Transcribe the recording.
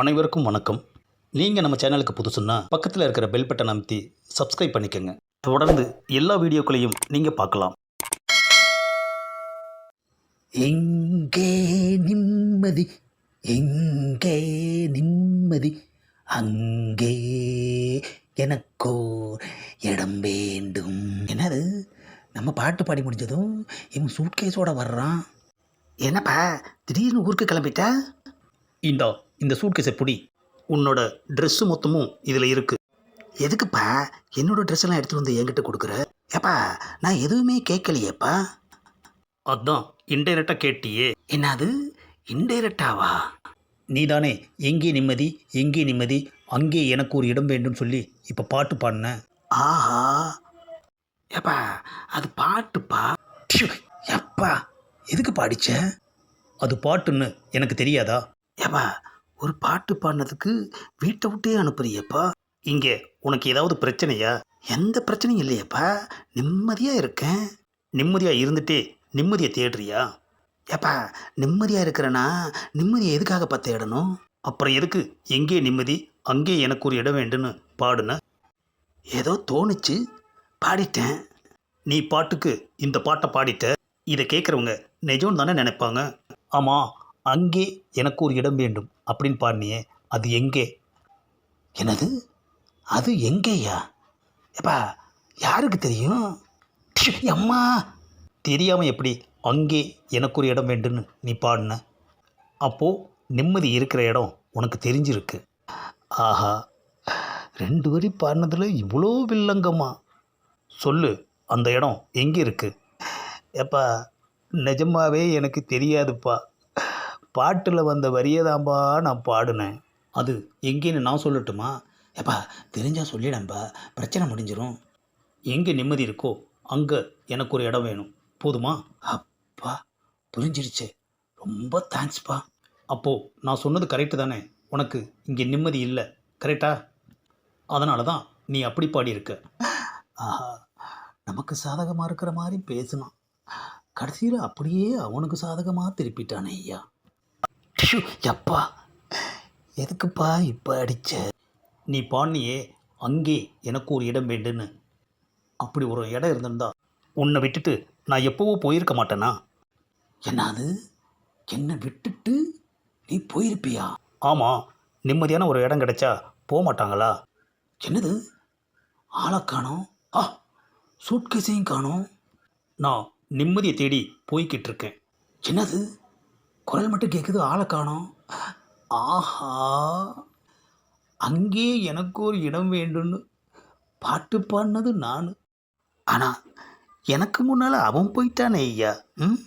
அனைவருக்கும் வணக்கம். நீங்கள் நம்ம சேனலுக்கு புதுசுன்னா பக்கத்தில் இருக்கிற பெல் பட்டனை அமைத்தி சப்ஸ்கிரைப் பண்ணிக்கோங்க. தொடர்ந்து எல்லா வீடியோக்களையும் நீங்கள் பார்க்கலாம். எங்கே நிம்மதி? எங்கே நிம்மதி? அங்கே எனக்கோ இடம் வேண்டும். என்னது? நம்ம பாட்டு பாடி முடிஞ்சதும் இவன் சூட்கேஸோட வர்றான். என்னப்பா? திடீர்னு ஊருக்கு கிளம்பிட்டா? இந்தா இந்த சூட்கேஸை பிடி. உன்னோட ட்ரெஸ்ஸு மொத்தமும் இதில் இருக்கு. எதுக்குப்பா? என்னோட ட்ரெஸ் எல்லாம் எடுத்துகிட்டு வந்து என்கிட்ட கொடுக்குற? ஏப்பா நான் எதுவுமே கேட்கலையேப்பா. அதான் இன்டைரக்டாக கேட்டியே. என்னது? இன்டைரக்டாவா நீதானே எங்கே நிம்மதி எங்கே நிம்மதி அங்கே எனக்கு ஒரு இடம் வேண்டும் சொல்லி இப்போ பாட்டு பாடின. ஆஹா. ஏப்பா அது பாட்டுப்பா. எப்பா எதுக்கு பாடிச்ச அது பாட்டுன்னு எனக்கு தெரியாதா? ஏப்பா ஒரு பாட்டு பாடினதுக்கு வீட்டை விட்டே அனுப்புறியப்பா. இங்கே உனக்கு ஏதாவது பிரச்சனையா? எந்த பிரச்சனையும் இல்லையப்பா. நிம்மதியாக இருக்கேன். நிம்மதியாக இருந்துட்டே நிம்மதியை தேடுறியா? ஏப்பா நிம்மதியாக இருக்கிறேன்னா நிம்மதியை எதுக்காகப்பா தேடணும்? அப்புறம் எதுக்கு எங்கே நிம்மதி அங்கே எனக்கு ஒரு இடம் வேண்டுன்னு பாடுன? ஏதோ தோணுச்சு. பாடிட்டேன். நீ பாட்டுக்கு இந்த பாட்டை பாடிட்ட. இதை கேட்குறவங்க நிஜம் தானே நினைப்பாங்க. ஆமாம் அங்கே எனக்கு ஒரு இடம் வேண்டும். அப்படின்னு பாடினியே அது எங்கே? என்னது? அது எங்கேயா? எப்பா யாருக்கு தெரியும்? அம்மா! தெரியாமல் எப்படி அங்கே எனக்கு ஒரு இடம் வேண்டுன்னு நீ பாடின? அப்போது நிம்மதி இருக்கிற இடம் உனக்கு தெரிஞ்சிருக்கு. ஆஹா ரெண்டு வரி பாடினதில் இவ்வளோ வில்லங்கம்மா சொல்லு அந்த இடம் எங்கே இருக்குது ஏப்பா நிஜமாவே எனக்கு தெரியாதுப்பா. பாட்டில் வந்த வரியதாம்பா நான் பாடினேன். அது எங்கேன்னு நான் சொல்லட்டுமா? ஏப்பா தெரிஞ்சால் சொல்லிடம்பா. பிரச்சனை முடிஞ்சிடும் எங்கே நிம்மதி இருக்கோ அங்கே எனக்கு ஒரு இடம் வேணும். போதுமா? அப்பா புரிஞ்சிடுச்சு ரொம்ப தேங்க்ஸ்ப்பா அப்போது நான் சொன்னது கரெக்டு தானே? உனக்கு இங்கே நிம்மதி இல்லை. கரெக்டா அதனால தான் நீ அப்படி பாடியிருக்க. ஆஹா நமக்கு சாதகமாக இருக்கிற மாதிரி பேசினான். கடைசியில் அப்படியே அவனுக்கு சாதகமாக திருப்பிட்டானே ஐயா. ஷு, யப்பா எதுக்குப்பா இப்போ அடிச்ச? நீ பாண்டியே அங்கே எனக்கு ஒரு இடம் வேண்டுன்னு. அப்படி ஒரு இடம் இருந்திருந்தா உன்னை விட்டுட்டு நான் எப்போவோ போயிருக்க மாட்டேனா? என்னது? என்னை விட்டுட்டு நீ போயிருப்பியா? ஆமாம் நிம்மதியான ஒரு இடம் கிடைச்சா போக மாட்டாங்களா என்னது? ஆளை காணோம்? ஆ சூட்கேஸையும் காணோம். நான் நிம்மதியை தேடி போய்கிட்டு இருக்கேன். என்னது? குரல் மட்டும் கேட்குது ஆளை காணோம். ஆஹா அங்கே எனக்கு ஒரு இடம் வேண்டும்னு பாட்டு பாடினது நான். ஆனால் எனக்கு முன்னால் அவன் போயிட்டானே ஐயா ம்?